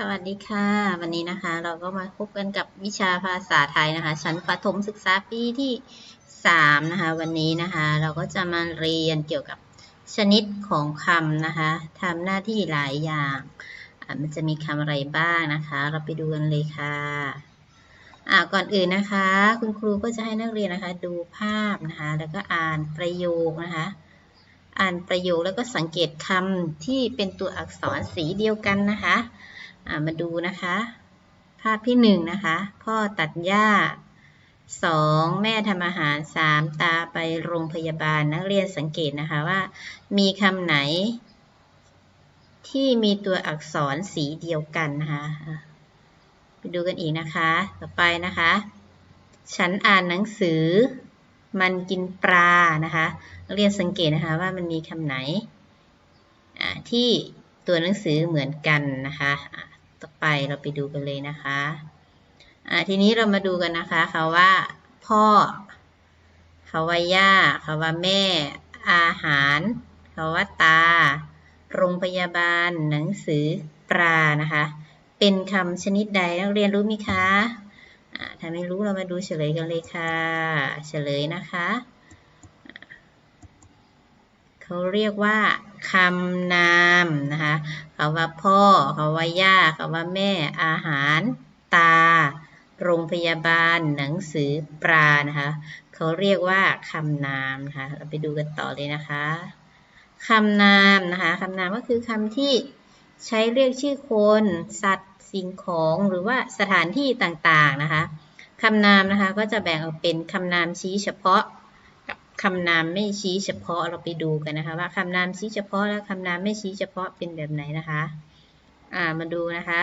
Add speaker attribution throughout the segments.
Speaker 1: สวัสดีค่ะ วันนี้นะคะเราก็มาพบกันกับวิชาภาษาไทยนะคะ ชั้นประถมศึกษาปีที่ 3 นะคะ วันนี้นะคะ เราก็จะมาเรียนเกี่ยวกับชนิดของคำนะคะทำหน้าที่หลายอย่างมันจะมีคำอะไรบ้างนะคะ เราไปดูกันเลยค่ะอะก่อนอื่นนะคะ คุณครูก็จะให้นักเรียนนะคะ ดูภาพนะคะ แล้วก็อ่านประโยคนะคะอ่านประโยคแล้วก็สังเกตคำที่เป็นตัวอักษรสีเดียวกันนะคะ มาดูนะคะ ภาพที่หนึ่งนะคะ พ่อตัดหญ้าสองแม่ทำอาหารสามตาไปโรงพยาบาลนักเรียนสังเกตนะคะว่า มีคำไหน ที่มีตัวอักษรสีเดียวกันนะคะไปดูกันอีกนะคะ ต่อไปนะคะ ฉันอ่านหนังสือ มันกินปลานะคะนักเรียนสังเกตนะคะว่ามันมีคำไหนที่ตัวหนังสือเหมือนกันนะคะ ต่อไปเราไปดูกันเลยนะคะอ่าทีนี้เรามาดูกันนะคะคำว่า พ่อคำว่าย่าคำว่าแม่ อาหารคำว่าตา โรงพยาบาล หนังสือปลานะคะ เป็นคำชนิดใดนักเรียนรู้ไหมคะอ่าถ้าไม่รู้เรามาดูเฉลยกันเลยค่ะ เฉลยนะคะ เขาเรียกว่าคำนามนะคะคำว่าพ่อคำว่าย่าคำว่าแม่อาหาร ตา โรงพยาบาล หนังสือปลานะคะเขาเรียกว่าคำนามนะคะเราไปดูกันต่อเลยนะคะคำนามนะคะคำนามก็คือคำที่ใช้เรียกชื่อคน สัตว์สิ่งของหรือว่าสถานที่ต่างๆนะคะคำนามนะคะก็จะแบ่งออกเป็นคำนามชี้เฉพาะ คำนามไม่ชี้เฉพาะเราไปดูกันนะคะ ว่าคำนามชี้เฉพาะและคำนามไม่ชี้เฉพาะเป็นแบบไหนนะคะ อ่ามาดูนะคะ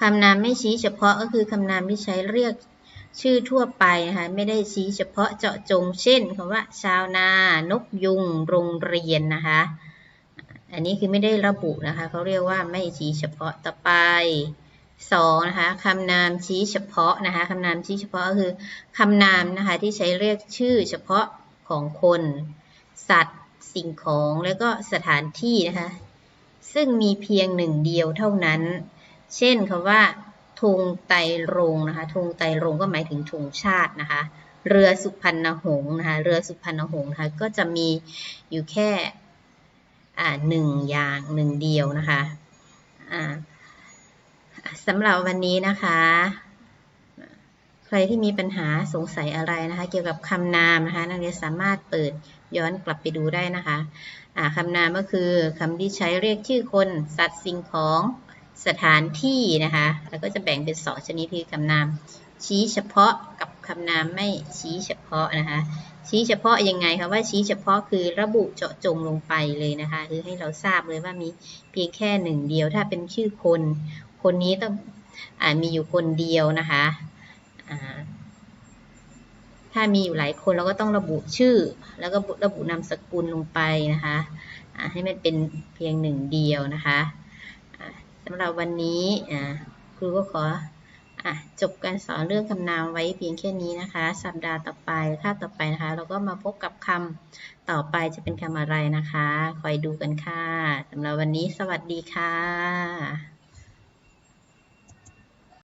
Speaker 1: คำนามไม่ชี้เฉพาะก็คือคำนามที่ใช้เรียกชื่อทั่วไปนะคะไม่ได้ชี้เฉพาะเจาะจง เช่นคำว่า ชาวนา นกยุง โรงเรียนนะคะ อันนี้คือไม่ได้ระบุนะคะเขาเรียกว่าไม่ชี้เฉพาะต่อไป สองนะคะคำนามชี้เฉพาะนะคะคำนามชี้เฉพาะก็คือคำนามนะคะที่ใช้เรียกชื่อเฉพาะของคน สัตว์ สิ่งของแล้วก็สถานที่นะคะซึ่งมีเพียงหนึ่งเดียวเท่านั้น เช่นคำว่าธงไตรงนะคะธงไตรงก็หมายถึงธงชาตินะคะ เรือสุพรรณหงส์นะคะเรือสุพรรณหงส์นะคะก็จะมีอยู่แค่อ่าหนึ่งอย่างหนึ่งเดียวนะคะอ่า สำหรับวันนี้นะคะ ใครที่มีปัญหาสงสัยอะไรนะคะ เกี่ยวกับคำนามนะคะ นักเรียนสามารถเปิดย้อนกลับไปดูได้นะคะอ่าคำนามก็คือคำที่ใช้เรียกชื่อคน สัตว์สิ่งของสถานที่นะคะ แล้วก็จะแบ่งเป็นสองชนิดคือคำนาม ชี้เฉพาะกับคำนามไม่ชี้เฉพาะนะคะ ชี้เฉพาะยังไงคะว่าชี้เฉพาะคือระบุเจาะจงลงไปเลยนะคะ คือให้เราทราบเลยว่ามีเพียงแค่หนึ่งเดียว ถ้าเป็นชื่อคน คนนี้ต้องอมีอยู่คนเดียวนะคะถ้ามีอยู่หลายคนเราก็ต้องระบุชื่อ แล้วก็ระบุนามสกุลลงไปนะคะให้มันเป็นเพียงหนึ่งเดียวนะคะสำหรับวันนี้ครูก็ขออจบการสอนเรื่องคำนามไว้เพียงแค่นี้นะคะ สัปดาห์ต่อไปคาบต่อไปนะคะ เราก็มาพบกับคำต่อไปจะเป็นคำอะไรนะคะ คอยดูกันค่ะสำหรับวันนี้สวัสดีค่ะ